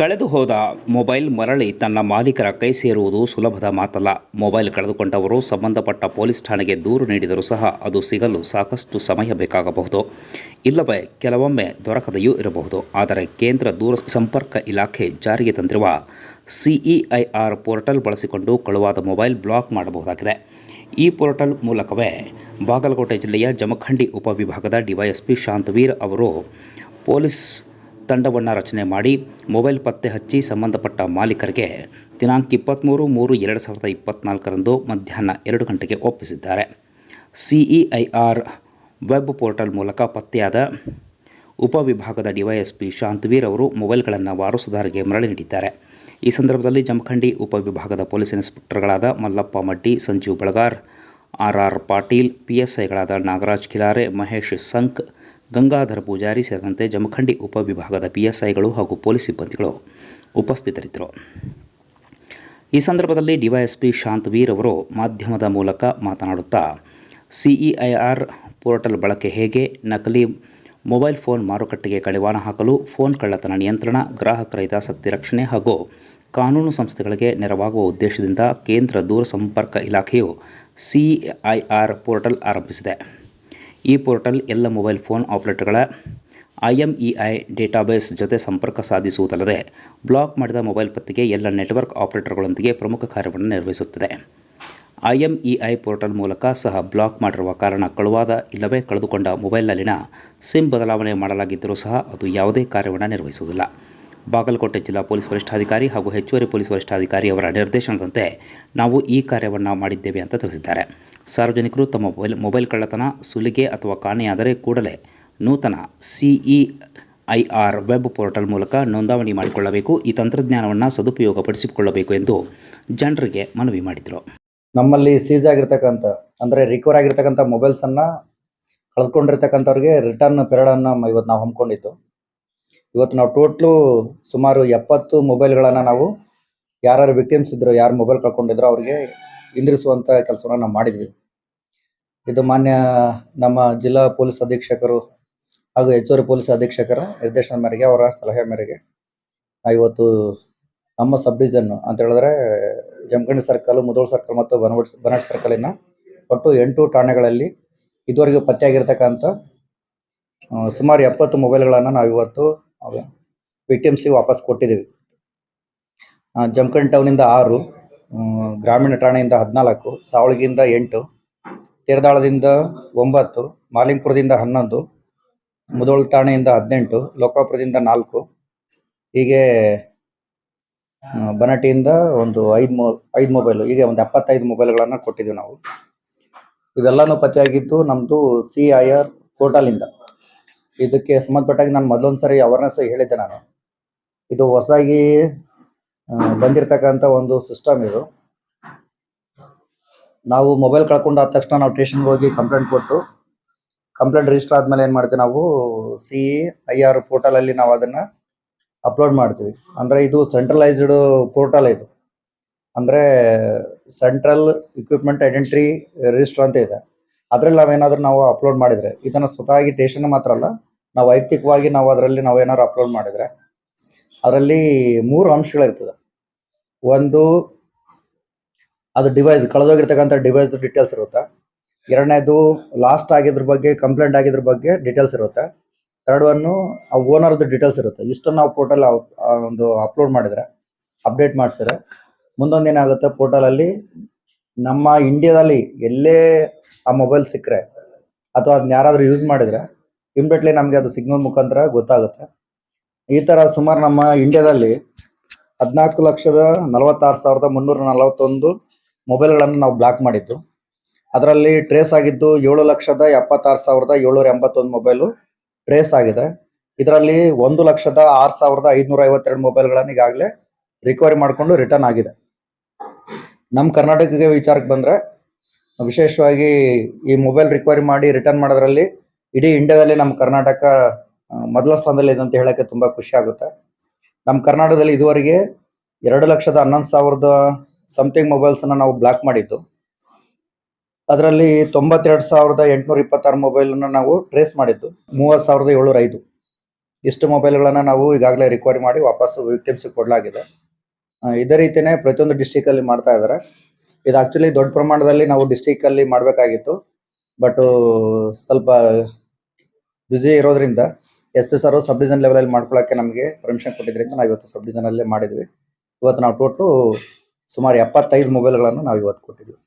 ಕಳೆದು ಹೋದ ಮೊಬೈಲ್ ಮರಳಿ ತನ್ನ ಮಾಲೀಕರ ಕೈ ಸೇರುವುದು ಸುಲಭದ ಮಾತಲ್ಲ. ಮೊಬೈಲ್ ಕಳೆದುಕೊಂಡವರು ಸಂಬಂಧಪಟ್ಟ ಪೊಲೀಸ್ ಠಾಣೆಗೆ ದೂರು ನೀಡಿದರೂ ಸಹ ಅದು ಸಿಗಲು ಸಾಕಷ್ಟು ಸಮಯ ಬೇಕಾಗಬಹುದು. ಇಲ್ಲವೇ ಕೆಲವೊಮ್ಮೆ ದೊರಕದೆಯೂ ಇರಬಹುದು. ಆದರೆ ಕೇಂದ್ರ ದೂರ ಸಂಪರ್ಕ ಇಲಾಖೆ ಜಾರಿಗೆ ತಂದಿರುವ ಸಿಇಐಆರ್ ಪೋರ್ಟಲ್ ಬಳಸಿಕೊಂಡು ಕಳುವಾದ ಮೊಬೈಲ್ ಬ್ಲಾಕ್ ಮಾಡಬಹುದಾಗಿದೆ. ಈ ಪೋರ್ಟಲ್ ಮೂಲಕವೇ ಬಾಗಲಕೋಟೆ ಜಿಲ್ಲೆಯ ಜಮಖಂಡಿ ಉಪವಿಭಾಗದ ಡಿವೈಎಸ್ಪಿ ಶಾಂತವೀರ್ ಅವರು ಪೊಲೀಸ್ ತಂಡವನ್ನು ರಚನೆ ಮಾಡಿ ಮೊಬೈಲ್ ಪತ್ತೆ ಹಚ್ಚಿ ಸಂಬಂಧಪಟ್ಟ ಮಾಲೀಕರಿಗೆ ದಿನಾಂಕ ಇಪ್ಪತ್ತ್ಮೂರು ಮೂರು ಎರಡು ಸಾವಿರದ ಇಪ್ಪತ್ತ್ನಾಲ್ಕರಂದು ಮಧ್ಯಾಹ್ನ ಎರಡು ಗಂಟೆಗೆ ಒಪ್ಪಿಸಿದ್ದಾರೆ. ಸಿಇಐಆರ್ ವೆಬ್ ಪೋರ್ಟಲ್ ಮೂಲಕ ಪತ್ತೆಯಾದ ಉಪವಿಭಾಗದ ಡಿವೈಎಸ್ಪಿ ಶಾಂತವೀರ್ ಅವರು ಮೊಬೈಲ್ಗಳನ್ನು ವಾರಸುದಾರರಿಗೆ ಮರಳಿ ನೀಡಿದ್ದಾರೆ. ಈ ಸಂದರ್ಭದಲ್ಲಿ ಜಮಖಂಡಿ ಉಪವಿಭಾಗದ ಪೊಲೀಸ್ ಇನ್ಸ್ಪೆಕ್ಟರ್ಗಳಾದ ಮಲ್ಲಪ್ಪ ಮಡ್ಡಿ, ಸಂಜೀವ್ ಬಳಗಾರ್, ಆರ್ ಆರ್ ಪಾಟೀಲ್ ಪಿಎಸ್ಐಗಳಾದ ನಾಗರಾಜ್ ಕಿಲಾರೆ ಮಹೇಶ್ ಸಂಕ್ ಗಂಗಾಧರ ಪೂಜಾರಿ ಸೇರಿದಂತೆ ಜಮಖಂಡಿ ಉಪವಿಭಾಗದ ಪಿಎಸ್ಐಗಳು ಹಾಗೂ ಪೊಲೀಸ್ ಸಿಬ್ಬಂದಿಗಳು ಉಪಸ್ಥಿತರಿದ್ದರು. ಈ ಸಂದರ್ಭದಲ್ಲಿ ಡಿವೈಎಸ್ಪಿ ಶಾಂತವೀರ್ ಅವರು ಮಾಧ್ಯಮದ ಮೂಲಕ ಮಾತನಾಡುತ್ತಾ, ಸಿಇಐಆರ್ ಪೋರ್ಟಲ್ ಬಳಕೆ ಹೇಗೆ, ನಕಲಿ ಮೊಬೈಲ್ ಫೋನ್ ಮಾರುಕಟ್ಟೆಗೆ ಕಡಿವಾಣ ಹಾಕಲು, ಫೋನ್ ಕಳ್ಳತನ ನಿಯಂತ್ರಣ ಗ್ರಾಹಕರ ಹಿತಾಸಕ್ತಿ ರಕ್ಷಣೆ ಹಾಗೂ ಕಾನೂನು ಸಂಸ್ಥೆಗಳಿಗೆ ನೆರವಾಗುವ ಉದ್ದೇಶದಿಂದ ಕೇಂದ್ರ ದೂರಸಂಪರ್ಕ ಇಲಾಖೆಯು ಸಿಐಆರ್ ಪೋರ್ಟಲ್ ಆರಂಭಿಸಿದೆ. ಈ ಪೋರ್ಟಲ್ ಎಲ್ಲ ಮೊಬೈಲ್ ಫೋನ್ ಆಪರೇಟರ್ಗಳ ಐಎಂಇಐ ಡೇಟಾಬೇಸ್ ಜೊತೆ ಸಂಪರ್ಕ ಸಾಧಿಸುವುದಲ್ಲದೆ ಬ್ಲಾಕ್ ಮಾಡಿದ ಮೊಬೈಲ್ ಪತ್ತೆಗೆ ಎಲ್ಲ ನೆಟ್ವರ್ಕ್ ಆಪರೇಟರ್ಗಳೊಂದಿಗೆ ಪ್ರಮುಖ ಕಾರ್ಯವನ್ನು ನಿರ್ವಹಿಸುತ್ತದೆ. ಐಎಂಇಐ ಪೋರ್ಟಲ್ ಮೂಲಕ ಸಹ ಬ್ಲಾಕ್ ಮಾಡಿರುವ ಕಾರಣ ಕಳುವಾದ ಇಲ್ಲವೇ ಕಳೆದುಕೊಂಡ ಮೊಬೈಲ್ನಲ್ಲಿನ ಸಿಮ್ ಬದಲಾವಣೆ ಮಾಡಲಾಗಿದ್ದರೂ ಸಹ ಅದು ಯಾವುದೇ ಕಾರ್ಯವನ್ನು ನಿರ್ವಹಿಸುವುದಿಲ್ಲ. ಬಾಗಲಕೋಟೆ ಜಿಲ್ಲಾ ಪೊಲೀಸ್ ವರಿಷ್ಠಾಧಿಕಾರಿ ಹಾಗೂ ಹೆಚ್ಚುವರಿ ಪೊಲೀಸ್ ವರಿಷ್ಠಾಧಿಕಾರಿ ಅವರ ನಿರ್ದೇಶನದಂತೆ ನಾವು ಈ ಕಾರ್ಯವನ್ನು ಮಾಡಿದ್ದೇವೆ ಅಂತ ತಿಳಿಸಿದ್ದಾರೆ. ಸಾರ್ವಜನಿಕರು ತಮ್ಮ ಮೊಬೈಲ್ ಮೊಬೈಲ್ ಕಳ್ಳತನ, ಸುಲಿಗೆ ಅಥವಾ ಕಾಣೆಯಾದರೆ ಕೂಡಲೇ ನೂತನ ಸಿಇಐಆರ್ ವೆಬ್ ಪೋರ್ಟಲ್ ಮೂಲಕ ನೋಂದಾವಣಿ ಮಾಡಿಕೊಳ್ಳಬೇಕು. ಈ ತಂತ್ರಜ್ಞಾನವನ್ನು ಸದುಪಯೋಗಪಡಿಸಿಕೊಳ್ಳಬೇಕು ಎಂದು ಜನರಿಗೆ ಮನವಿ ಮಾಡಿದರು. ನಮ್ಮಲ್ಲಿ ಸೀಸ್ ಆಗಿರ್ತಕ್ಕಂಥ, ಅಂದರೆ ರಿಕವರ್ ಆಗಿರ್ತಕ್ಕಂಥ ಮೊಬೈಲ್ಸನ್ನು ಕಳ್ಕೊಂಡಿರ್ತಕ್ಕಂಥವ್ರಿಗೆ ರಿಟರ್ನ್ ಪೆರಡನ್ನು ಇವತ್ತು ನಾವು ಹಮ್ಮಿಕೊಂಡಿದ್ದು. ಇವತ್ತು ನಾವು ಟೋಟ್ಲು ಸುಮಾರು ಎಪ್ಪತ್ತು ಮೊಬೈಲ್ಗಳನ್ನು ನಾವು ಯಾರ್ಯಾರು ವಿಕ್ಟಿಮ್ಸ್ ಇದ್ದರು ಯಾರು ಮೊಬೈಲ್ ಕಳ್ಕೊಂಡಿದ್ರು ಅವ್ರಿಗೆ ಹಿಂದಿರಿಸುವಂಥ ಕೆಲಸವನ್ನು ನಾವು ಮಾಡಿದ್ವಿ. ಇದು ಮಾನ್ಯ ನಮ್ಮ ಜಿಲ್ಲಾ ಪೊಲೀಸ್ ಅಧೀಕ್ಷಕರು ಹಾಗೂ ಹೆಚ್ಚುವರಿ ಪೊಲೀಸ್ ಅಧೀಕ್ಷಕರ ನಿರ್ದೇಶನ ಮೇರೆಗೆ ಅವರ ಸಲಹೆ ಮೇರೆಗೆ ಇವತ್ತು ನಮ್ಮ ಸಬ್ ಅಂತ ಹೇಳಿದ್ರೆ ಜಮಖಂಡಿ ಸರ್ಕಲ್ ಮುದೋಳ್ ಸರ್ಕಲ್ ಮತ್ತು ಬನವಡ್ ಸರ್ಕಲ್ ಸರ್ಕಲಿನ ಒಟ್ಟು ಎಂಟು ಠಾಣೆಗಳಲ್ಲಿ ಇದುವರೆಗೂ ಪತ್ತೆಯಾಗಿರ್ತಕ್ಕಂಥ ಸುಮಾರು ಎಪ್ಪತ್ತು ಮೊಬೈಲ್ಗಳನ್ನು ನಾವು ಇವತ್ತು ಸಿ ವಾಪಸ್ ಕೊಟ್ಟಿದ್ದೀವಿ. ಜಮಖಂಡಿ ಟೌನಿಂದ ಆರು ಗ್ರಾಮೀಣ ಠಾಣೆಯಿಂದ ಹದಿನಾಲ್ಕು, ಸಾವಳಗಿಯಿಂದ ಎಂಟು, ತೇರದಾಳದಿಂದ ಒಂಬತ್ತು, ಮಾಲಿಂಗ್ಪುರದಿಂದ ಹನ್ನೊಂದು, ಮುದೋಳ್ ಠಾಣೆಯಿಂದ ಹದಿನೆಂಟು, ಲೋಕಾಪುರದಿಂದ ನಾಲ್ಕು, ಹೀಗೆ ಬನಟಿಯಿಂದ ಒಂದು ಐದು ಮೊ, ಐದು ಮೊಬೈಲು, ಹೀಗೆ ಒಂದು ಎಪ್ಪತ್ತೈದು ಮೊಬೈಲ್ಗಳನ್ನು ಕೊಟ್ಟಿದ್ದೀವಿ ನಾವು. ಇವೆಲ್ಲನೂ ಪತ್ತೆಯಾಗಿದ್ದು ನಮ್ಮದು ಸಿ ಐ ಆರ್ ಪೋರ್ಟಲಿಂದ. ಇದಕ್ಕೆ ಸಂಬಂಧಪಟ್ಟಾಗಿ ನಾನು ಮೊದಲೊಂದು ಸರಿ ಅವೇರ್ನೆಸ್ ಹೇಳಿದ್ದೆ ನಾನು. ಇದು ಹೊಸದಾಗಿ ಬಂದಿರತಕ್ಕಂಥ ಒಂದು ಸಿಸ್ಟಮ್ ಇದು. ನಾವು ಮೊಬೈಲ್ ಕಳ್ಕೊಂಡಾದ ತಕ್ಷಣ ನಾವು ಸ್ಟೇಷನ್ಗೆ ಹೋಗಿ ಕಂಪ್ಲೇಂಟ್ ಕೊಟ್ಟು ಕಂಪ್ಲೇಂಟ್ ರಿಜಿಸ್ಟರ್ ಆದ್ಮೇಲೆ ಏನು ಮಾಡ್ತೀವಿ ನಾವು ಸಿ ಐ ಆರ್ ಪೋರ್ಟಲಲ್ಲಿ ನಾವು ಅದನ್ನು ಅಪ್ಲೋಡ್ ಮಾಡ್ತೀವಿ. ಅಂದರೆ ಇದು ಸೆಂಟ್ರಲೈಸ್ಡ್ ಪೋರ್ಟಲ್ ಇದು. ಅಂದರೆ ಸೆಂಟ್ರಲ್ ಇಕ್ವಿಪ್ಮೆಂಟ್ ಐಡೆಂಟಿಟಿ ರಿಜಿಸ್ಟರ್ ಅಂತ ಇದೆ. ಅದರಲ್ಲಿ ನಾವೇನಾದ್ರೂ ನಾವು ಅಪ್ಲೋಡ್ ಮಾಡಿದರೆ, ಇದನ್ನು ಸ್ವತಃ ಸ್ಟೇಷನ್ ಮಾತ್ರ ಅಲ್ಲ, ನಾವು ವೈಯಕ್ತಿಕವಾಗಿ ನಾವು ಅದರಲ್ಲಿ ನಾವು ಏನಾದ್ರು ಅಪ್ಲೋಡ್ ಮಾಡಿದರೆ ಅದರಲ್ಲಿ ಮೂರು ಅಂಶಗಳಿರ್ತದೆ. ಒಂದು, ಅದು ಡಿವೈಸ್ ಕಳೆದೋಗಿರ್ತಕ್ಕಂಥ ಡಿವೈಸ್ ಡೀಟೇಲ್ಸ್ ಇರುತ್ತೆ. ಎರಡನೇದು ಲಾಸ್ಟ್ ಆಗಿದ್ರ ಬಗ್ಗೆ ಕಂಪ್ಲೇಂಟ್ ಆಗಿದ್ರ ಬಗ್ಗೆ ಡೀಟೇಲ್ಸ್ ಇರುತ್ತೆ. ಥರ್ಡ್ ಒನ್ನು ಆ ಓನರ್ದು ಡೀಟೇಲ್ಸ್ ಇರುತ್ತೆ. ಇಷ್ಟನ್ನು ನಾವು ಪೋರ್ಟಲ್ ಒಂದು ಅಪ್ಲೋಡ್ ಮಾಡಿದರೆ ಅಪ್ಡೇಟ್ ಮಾಡಿಸಿದ್ರೆ, ಮುಂದೊಂದು ಏನಾಗುತ್ತೆ? ಪೋರ್ಟಲಲ್ಲಿ ನಮ್ಮ ಇಂಡಿಯಾದಲ್ಲಿ ಎಲ್ಲೇ ಆ ಮೊಬೈಲ್ ಸಿಕ್ಕರೆ, ಅಥವಾ ಅದನ್ನ ಯಾರಾದರೂ ಯೂಸ್ ಮಾಡಿದರೆ ಇಮ್ಡಿಯೇಟ್ಲಿ ನಮಗೆ ಅದು ಸಿಗ್ನಲ್ ಮುಖಾಂತರ ಗೊತ್ತಾಗುತ್ತೆ. ಈ ತರ ಸುಮಾರು ನಮ್ಮ ಇಂಡಿಯಾದಲ್ಲಿ ಹದಿನಾಲ್ಕು ಲಕ್ಷದ ನಲವತ್ತಾರು ಸಾವಿರದ ಮುನ್ನೂರ ನಲವತ್ತೊಂದು ಮೊಬೈಲ್ಗಳನ್ನು ನಾವು ಬ್ಲಾಕ್ ಮಾಡಿದ್ದು. ಅದರಲ್ಲಿ ಟ್ರೇಸ್ ಆಗಿದ್ದು ಏಳು ಲಕ್ಷದ ಎಪ್ಪತ್ತಾರು ಸಾವಿರದ ಏಳ್ನೂರ ಎಂಬತ್ತೊಂದು ಮೊಬೈಲು ಟ್ರೇಸ್ ಆಗಿದೆ. ಇದರಲ್ಲಿ ಒಂದು ಲಕ್ಷದ ಆರು ಸಾವಿರದ ಐದುನೂರ ಐವತ್ತೆರಡು ಮೊಬೈಲ್ಗಳನ್ನು ಈಗಾಗಲೇ ರಿಕವರಿ ಮಾಡಿಕೊಂಡು ರಿಟರ್ನ್ ಆಗಿದೆ. ನಮ್ಮ ಕರ್ನಾಟಕಕ್ಕೆ ವಿಚಾರಕ್ಕೆ ಬಂದರೆ ವಿಶೇಷವಾಗಿ ಈ ಮೊಬೈಲ್ ರಿಕವರಿ ಮಾಡಿ ರಿಟರ್ನ್ ಮಾಡೋದ್ರಲ್ಲಿ ಇಡೀ ಇಂಡಿಯಾದಲ್ಲಿ ನಮ್ಮ ಕರ್ನಾಟಕ ಮೊದಲ ಸ್ಥಾನದಲ್ಲಿ ಇದೆ ಅಂತ ಹೇಳಕ್ಕೆ ತುಂಬಾ ಖುಷಿ ಆಗುತ್ತೆ. ನಮ್ಮ ಕರ್ನಾಟಕದಲ್ಲಿ ಇದುವರೆಗೆ ಎರಡು ಲಕ್ಷದ ಹನ್ನೊಂದು ಸಾವಿರದ ಸಮಥಿಂಗ್ ಮೊಬೈಲ್ಸನ್ನು ನಾವು ಬ್ಲಾಕ್ ಮಾಡಿದ್ದು. ಅದರಲ್ಲಿ ತೊಂಬತ್ತೆರಡು ಸಾವಿರದ ಎಂಟುನೂರ ಇಪ್ಪತ್ತಾರು ಮೊಬೈಲನ್ನು ನಾವು ಟ್ರೇಸ್ ಮಾಡಿದ್ದು. ಮೂವತ್ತು ಸಾವಿರದ ಏಳ್ನೂರ ಐದು. ಇಷ್ಟು ಮೊಬೈಲ್ಗಳನ್ನು ನಾವು ಈಗಾಗಲೇ ರಿಕವರಿ ಮಾಡಿ ವಾಪಸ್ ವಿಕ್ಟಿಮ್ಸಿಗೆ ಕೊಡಲಾಗಿದೆ. ಇದೇ ರೀತಿಯೇ ಪ್ರತಿಯೊಂದು ಡಿಸ್ಟಿಕಲ್ಲಿ ಮಾಡ್ತಾ ಇದ್ದಾರೆ. ಇದು ಆಕ್ಚುಲಿ ದೊಡ್ಡ ಪ್ರಮಾಣದಲ್ಲಿ ನಾವು ಡಿಸ್ಟಿಕಲ್ಲಿ ಮಾಡಬೇಕಾಗಿತ್ತು. ಬಟ್ ಸ್ವಲ್ಪ ಬ್ಯುಸಿ ಇರೋದ್ರಿಂದ S P sir sub division ಲೆವೆಲಲ್ಲಿ ಮಾಡ್ಕೊಳ್ಳೋಕ್ಕೆ ನಮಗೆ ಪರ್ಮಿಷನ್ ಕೊಟ್ಟಿದ್ದರಿಂದ ನಾವು ಇವತ್ತು ಸಬ್ ಅಲ್ಲೇ ಮಾಡಿದ್ವಿ. ಇವತ್ತು ನಾವು ಟೋಟ್ಲು ಸುಮಾರು ಎಪ್ಪತ್ತೈದು ಮೊಬೈಲ್ಗಳನ್ನು ನಾವು ಇವತ್ತು ಕೊಟ್ಟಿದ್ವಿ.